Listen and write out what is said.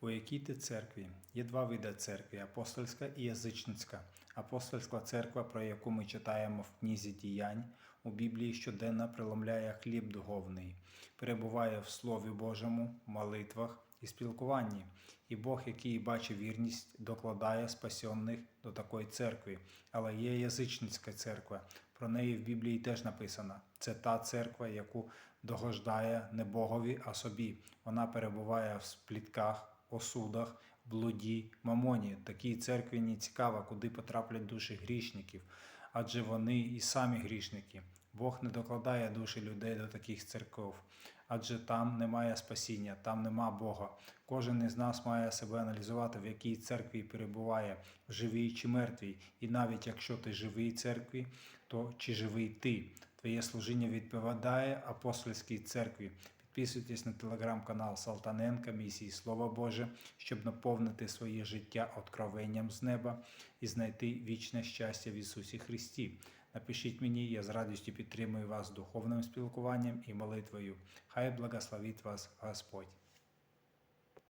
У якій ти церкві? Є два види церкви апостольська і язичницька. Апостольська церква, про яку ми читаємо в книзі діянь, у Біблії щоденно преломляє хліб духовний, перебуває в Слові Божому, молитвах і спілкуванні. І Бог, який бачить вірність, докладає спасенних до такої церкви. Але є язичницька церква. Про неї в Біблії теж написано. Це та церква, яку догождає не Богові, а собі. Вона перебуває в сплітках, осудах, блуді, мамоні. Такій церкві не цікаво, куди потраплять душі грішників, адже вони і самі грішники. Бог не докладає душі людей до таких церков, адже там немає спасіння, там нема Бога. Кожен із нас має себе аналізувати, в якій церкві перебуває, живій чи мертвій. І навіть якщо ти живий церкві, то чи живий ти? Твоє служіння відповідає апостольській церкві. Підписуйтесь на телеграм-канал Салтаненка місії Слово Боже, щоб наповнити своє життя откровенням з неба і знайти вічне щастя в Ісусі Христі. Напишіть мені, я з радістю підтримую вас духовним спілкуванням і молитвою. Хай благословить вас Господь.